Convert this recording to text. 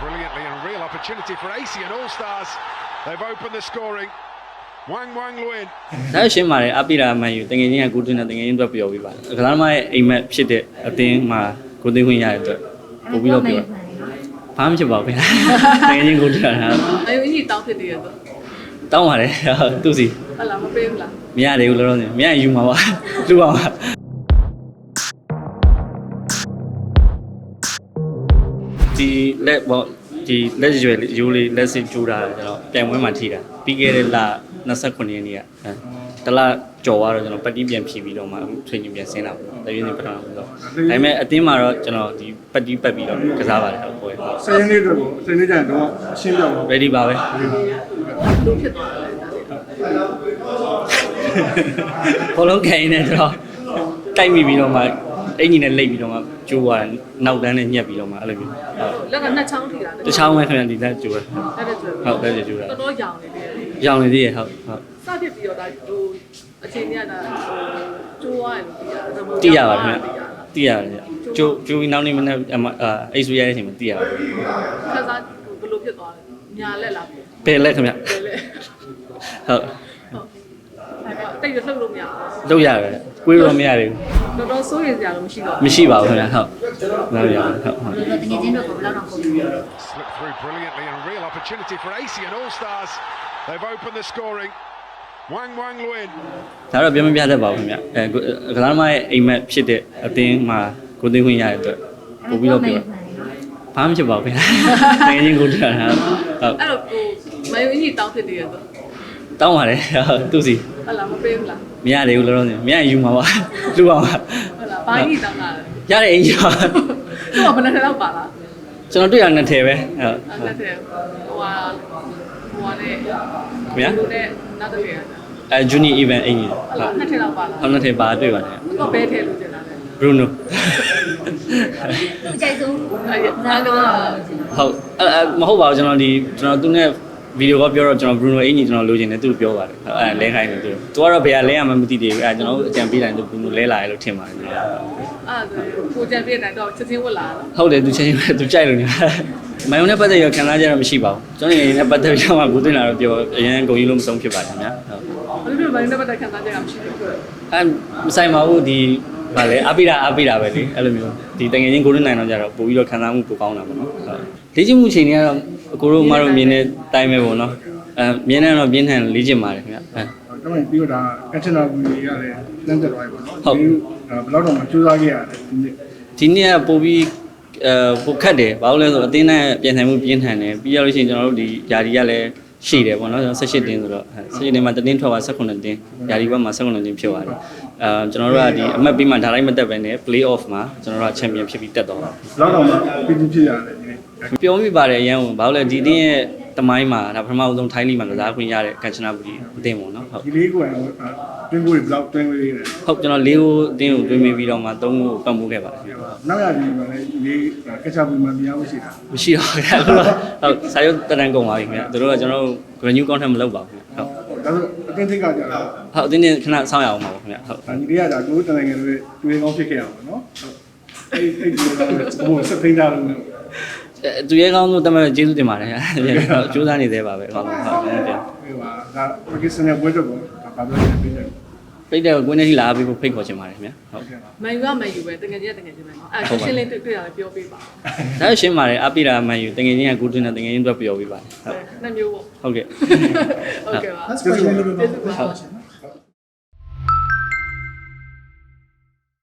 brilliantly and real opportunity for AC and All Stars. They've opened the scoring. Wang Wang Luin. ဒါရှင်းပါတယ်အပိရာမန်ယူတကယ်ချင်းကကိုတင်တဲ့တကယ်ချင်းအတွက်ပြောပြီးပါတယ်ကစားသမားရဲ့အိမ်မက်ဖြစ်တဲ့အသင်းမှာကိုသိခွင့်ရတဲ့အတွက်ပို့ပြီးတော့ပြောဘာမှမဖြစ်ပါဘူးခင်ဗျာတကယ်ချင်းကိုတင်တာအယူကြီးတောင်းဖြစ်တယ်တော့တောင်းပါတယ်သူစီဟုတ်လားမပေးဘူးလားမရသေးဘူးလောလောဆယ်မရယူမှာပါလူပါပါဒီလက်ပေါ့ ဒီလက်ရွယ်ရိုးလေးလက်စစ်ကျူးတာကျွန်တော်ပြန်ဝဲမှာထိတာပြီးခဲ့တဲ့လ29ရက်နေ့ကတလကြော်သွားတော့ကျွန်တော်ပတ်တီးပြန်ဖြီးပြီးတော့မှထွေးညပြန်ဆင်းလာပေါ့တရွေးနေပထမဆုံးတော့ဒါပေမဲ့အတင်းမှာတော့ကျွန်တော်ဒီပတ်တီးပတ်ပြီးတော့ကစားပါတယ်ဟုတ်ပွဲဆယ်ရင်းလေးအတွက်ကိုဆယ်ရင်းကျရင်တော့အရှင်းပြောင်းတော့ ready ပါပဲလူဖြစ်သွားတယ်ဒါလေးတော့ဘောလုံးခိုင်းနေတော့တိုက်မိပြီးတော့မှ အင်ကြီးနဲ့လိပ်ပြီးတော့မှကျိုးသွားတယ်နောက်တန်းနဲ့ညက်ပြီးတော့မှအဲ့လိုမျိုးဟုတ်လက်ကနှစ်ချောင်းထိတာတခြားမဲ့ခင်ဗျာဒီလက်ကျိုးတယ်အဲ့ဒါဆိုဟုတ်လက်ကျိုးတာတော်တော်ရောင်နေတယ်ရောင်နေသေးရဲ့ဟုတ်ဟုတ်စဖြစ်ပြီးတော့ဒါဟိုအချိန်ကြီးကဒါဟိုကျိုးရတယ်လို့သိရတယ်တိရပါခင်ဗျာတိရတယ်ကျိုးကျိုးနောက်နေ့မနေ့အမအာအိတ်ဆွေရတဲ့အချိန်မှာတိရပါခါစားဘယ်လိုဖြစ်သွားလဲညာလက်လားဘယ်လက်ခင်ဗျာဘယ်လဲဟုတ်ဟုတ်အဲ့တော့တိတ်ရလှုပ်လို့မရဘူးလုပ်ရတယ်ကိုယ်ရောမရသေးဘူး တော်တော်စိုးရိမ်စရာတော့မရှိတော့မရှိပါဘူးခင်ဗျာဟုတ်လောက်ရအောင်ဟုတ်ဟုတ် တကယ်ချင်းတော့ဘယ်လောက်တော့ပုံပြလဲ Slipped through brilliantly and real opportunity for AC and All Stars. They've opened the scoring. Wang Wang Luin. ဒါတော့ပြောမပြတတ်ပါဘူးခင်ဗျအဲကိုကစားသမားရဲ့အိမ်မက်ဖြစ်တဲ့အသင်းမှာကိုသိခွင့်ရတဲ့အတွက်ပို့ပြီးတော့ပြောဘာမှမဖြစ်ပါဘူးခင်ဗျာတကယ်ချင်းကိုတင်တာဟုတ်အဲ့တော့ဟိုမယူကြီးတောင်းဖြစ်တယ်တော့တောင်းပါတယ်သူစီဟုတ်လားမပေးဘူးလား မရသေးဘူးလောလောဆယ်မရယူမှာပါလူပါပါဟုတ်လားဘာကြီးတောင်းတာလဲရတဲ့အင်ဂျီပါသူကဘယ်နှစ်ထပ်လောက်ပါလားကျွန်တော်တွေ့ရနှစ်ထည်ပဲဟုတ်အဲ့လက်ထဲဟိုဟာဟိုဟာနဲ့ခင်ဗျာလူနဲ့နောက်တစ်ထပ်အဲဂျူနီအီဗန်အင်ဂျီဟုတ်လားနှစ်ထပ်လောက်ပါလားဟုတ်နှစ်ထည်ပါတွေ့ပါတယ်သူကဘဲထဲလို့ကျင်တာလဲဘရူနိုသူကြိုက်ဆုံးအဲ့ဒါကဟုတ်အဲမဟုတ်ပါဘူးကျွန်တော်ဒီကျွန်တော်သူနဲ့ ဗီဒီယိုကပြောတော့ကျွန်တော်ဘရူနိုအင်ဂျီကျွန်တော်လိုချင်တယ်သူပြောပါတယ်အဲလဲခိုင်းတယ်သူသူကတော့ဘယ်ကလဲရမှမသိသေးဘူးအဲကျွန်တော်အကြံပေးတိုင်းသူဘရူနိုလဲလာတယ်လို့ထင်ပါတယ်အဲ့ဒါကိုကြံပြတဲ့တော့ချက်ချင်းဝတ်လာတာဟုတ်တယ်သူချင်းချင်းပဲသူကြိုက်လို့နေမိုင်ယုံနဲ့ပတ်သက်ရခံစားကြရမရှိပါဘူးကျွန်တော်ရင်နဲ့ပတ်သက်ပြီးတော့မှကိုသိလာတော့ပြောအရင်ဂုံကြီးလို့မဆုံးဖြစ်ပါတယ်ခင်ဗျာဟုတ်ဘာလို့လဲဘာလို့လဲပတ်သက်ခံစားချက်မရှိဘူးအဲမဆိုင်ပါဘူးဒီဗာလေအပိတာအပိတာပဲလေအဲ့လိုမျိုးဒီတငယ်ချင်းကိုရင်းနိုင်တော့ကြတော့ပို့ပြီးတော့ခံစားမှုပိုကောင်းတာပေါ့နော်ဟုတ်လေ့ကျင့်မှုချိန်တွေကတော့ အကိုတို့မတို့မြင်တဲ့တိုင်းပဲပေါ့နော်အဲမြင်နေတော့ပြင်းထန်လေ့ကျင့်ပါတယ်ခင်ဗျအဲတော့ပြီးတော့ဒါကချင်နာဘူးကြီးရတယ်လမ်းတက်သွားပြီပေါ့နော်ဟုတ်ဒီဘယ်လောက်တော့မှစူးစမ်းခဲ့ရတယ်ဒီနေ့ဒီနေ့ကပို့ပြီးအဲပိုခတ်တယ်ဘာလို့လဲဆိုတော့အတင်းနဲ့ပြင်ဆိုင်မှုပြင်းထန်တယ်ပြီးရလို့ရှိရင်ကျွန်တော်တို့ဒီယာဒီကလည်း ရှိတယ်ပေါ့နော်18တင်းဆိုတော့18တင်းမှာတတင်းထွက်သွား18တင်းယာဒီဘက်မှာ18တင်းဖြစ်သွားတယ်အဲကျွန်တော်တို့ကဒီအမှတ်ပေးမှဒါတိုင်းမတက်ပဲနဲ့ play off မှာကျွန်တော်တို့ကချန်ပီယံဖြစ်ပြီးတက်သွားတာဘယ်လောက်တော့မှပြီးပြီးဖြစ်ရတယ်ဒီနေ့ပြောမိပါတယ်အရန်ဝင်ဘာလို့လဲဒီတင်းရဲ့ တမိုင်းမှာဒါပထမဆုံးထိုင်းလီမှာကစားခွင့်ရတဲ့ကန်ချနာဘူကြီးအတင်းပေါ့နော်ဟုတ်ဒီလေးကိုတွင်းကိုဘယ်လောက်တွင်းလေးလဲဟုတ်ကျွန်တော်လေးကိုအတင်းကိုတွင်းမိပြီးတော့မှသုံးကိုပတ်မှုခဲ့ပါတယ်နောက်ရဒီမှာလည်းဒီလေးကချာဘူးမှမရဘူးရှိတာမရှိတော့ခင်ဗျာဟုတ်စာရုပ်တရန်ကုန်ပါပြီခင်ဗျာတို့ကကျွန်တော်တို့ renew content မလုပ်ပါဘူးခင်ဗျာဟုတ်ဒါဆိုအတင်းထိတ်ကကြတာဟုတ်အတင်းတင်းခဏစောင့်ရအောင်ပါခင်ဗျာဟုတ်ဒီလေးကဒါကိုတနင်္ဂနွေတွေးကောင်းဖြစ်ခဲ့ရအောင်နော်အဲ့အဲ့ဒီတော့ဘုံစဖိန်းတာလို့အဲ သူရဲကောင်းလို့တမန်ကျေးဇူးတင်ပါတယ်ခင်ဗျာဟုတ်ကြိုးစားနေသေးပါပဲဟုတ်ဟုတ်ဟုတ်ပြန် ဟိုဟာဒါပကစ္စတန်ရဲ့ဘွဲတော့ဒါဘာလို့လဲပြီးတယ် ပိတ်တဲ့ကိုင်းနေလာပြီးဖိတ်ခေါ်ချင်ပါတယ်ခင်ဗျာဟုတ် မန်ယူကမန်ယူပဲတကယ်ကြီးတကယ်ကြီးပဲเนาะအဲ့ရှင်းလင်းတွေ့တွေ့ရတယ်ပြောပေးပါ ဒါရှင်းပါတယ်အပိရာမန်ယူတငယ်ချင်းကကိုတင်တဲ့တငယ်ချင်းအတွက်ပြောပြပါတယ်ဟုတ် နှစ်မျိုးပေါ့ ဟုတ်ကဲ့ ဟုတ်ကဲ့ပါ ကျေးဇူးပါ ကျေးဇူးပါ ဟုတ်